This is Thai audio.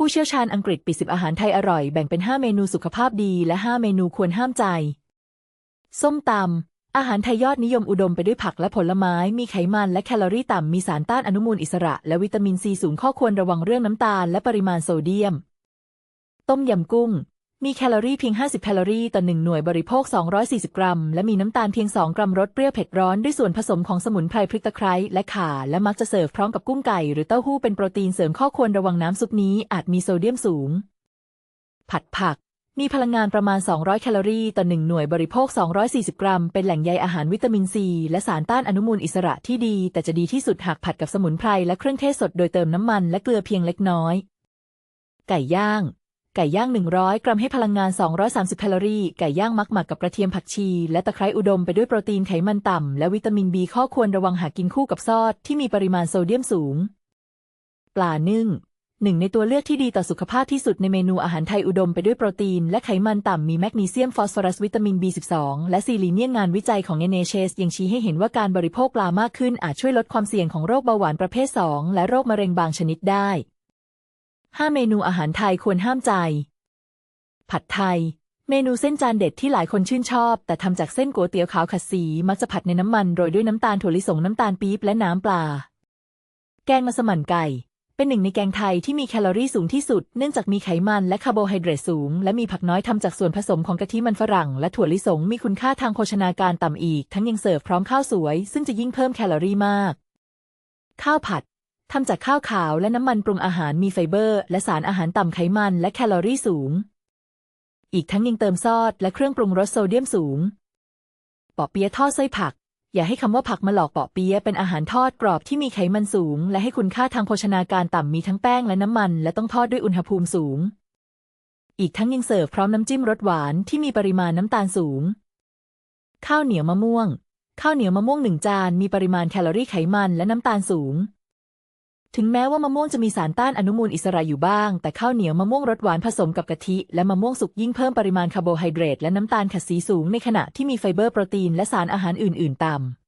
ผู้เชี่ยวชาญอังกฤษปิดสิบอาหารไทยอร่อยแบ่งเป็น 5 เมนูสุขภาพดีและ 5 เมนูควรห้ามใจ ส้มตำอาหารไทยยอดนิยมอุดมไปด้วยผักและผลไม้ มีไขมันและแคลอรี่ต่ำ มีสารต้านอนุมูลอิสระ และวิตามินซีสูงข้อควรระวังเรื่องน้ำตาลและปริมาณโซเดียม ต้มยำกุ้ง มีแคลอรี่เพียง 50 แคลอรี่ต่อ1หน่วยบริโภค 240 กรัม และมีน้ำตาลเพียง 2 กรัมรสเปรี้ยวเผ็ดร้อนด้วยส่วนผสมของสมุนไพรพริกตะไคร้และข่า และมักจะเสิร์ฟพร้อมกับกุ้งไก่ หรือเต้าหู้เป็นโปรตีนเสริมข้อควรระวังน้ำซุปนี้อาจมีโซเดียมสูง ผัดผัก มีพลังงานประมาณ 200 แคลอรี่ต่อ1หน่วยบริโภค 240 กรัม เป็นแหล่งใยอาหารวิตามินซี และสารต้านอนุมูลอิสระที่ดี แต่จะดีที่สุดหากผัดกับสมุนไพรและเครื่องเทศสดโดยเติมน้ำมันและเกลือเพียงเล็กน้อย ไก่ย่าง ไก่ย่าง 100 กรัมให้พลังงาน 230 แคลอรี่ ไก่ย่างมักหมักกับกระเทียมผักชี และตะไคร้อุดมไปด้วยโปรตีนไขมันต่ำ และวิตามินบีข้อควรระวังหากกินคู่กับซอสที่มีปริมาณโซเดียมสูง ปลานึ่งหนึ่งในตัวเลือกที่ดีต่อสุขภาพที่สุดในเมนูอาหารไทยอุดมไปด้วยโปรตีน และไขมันต่ำมีแมกนีเซียมฟอสฟอรัสวิตามิน B12 และซีลีเนียนงานวิจัยของ NHS ยังชี้ให้เห็นว่าการบริโภคปลามากขึ้นอาจช่วยลดความเสี่ยงของโรคเบาหวานประเภท 2 และโรคมะเร็งบางชนิดได้ 5 เมนูอาหารไทยควรห้ามใจ ผัดไทย เมนูเส้นจานเด็ดที่หลายคนชื่นชอบ แต่ทำจากเส้นก๋วยเตี๋ยวขาวขัดสี มักจะผัดในน้ำมันโรยด้วยน้ำตาลถั่วลิสงน้ำตาลปี๊บและน้ำปลา แกงมัสมั่นไก่ เป็นหนึ่งในแกงไทยที่มีแคลอรี่สูงที่สุด เนื่องจากมีไขมันและคาร์โบไฮเดรตสูง และมีผักน้อยทำจากส่วนผสมของกะทิมันฝรั่ง และถั่วลิสงมีคุณค่าทางโภชนาการต่ำอีก ทั้งยังเสิร์ฟพร้อมข้าวสวย ซึ่งจะยิ่งเพิ่มแคลอรี่มาก ข้าวผัด ทำจากข้าวขาวและน้ำมันปรุงอาหารมีไฟเบอร์ และสารอาหารต่ำไขมันและแคลอรี่สูง อีกทั้งยังเติมซอสและเครื่องปรุงรสโซเดียมสูงปอเปี๊ยะทอดไส้ผัก อย่าให้คำว่าผักมาหลอกปอเปี๊ยะเป็นอาหารทอดกรอบที่มีไขมันสูง และให้คุณค่าทางโภชนาการต่ำมีทั้งแป้งและน้ำมัน และต้องทอดด้วยอุณหภูมิสูง อีกทั้งยังเสิร์ฟพร้อมน้ำจิ้มรสหวานที่มีปริมาณน้ำตาลสูง ข้าวเหนียวมะม่วง ข้าวเหนียวมะม่วงหนึ่งจานมีปริมาณแคลอรี่ไขมันและน้ำตาลสูง ถึงแม้ว่ามะม่วงจะมีสารต้านอนุมูลอิสระอยู่บ้าง แต่ข้าวเหนียวมะม่วงรสหวานผสมกับกะทิ และมะม่วงสุกยิ่งเพิ่มปริมาณคาร์โบไฮเดรตและน้ำตาลขัดสีสูงในขณะที่มีไฟเบอร์โปรตีนและสารอาหารอื่น ๆ ต่ำ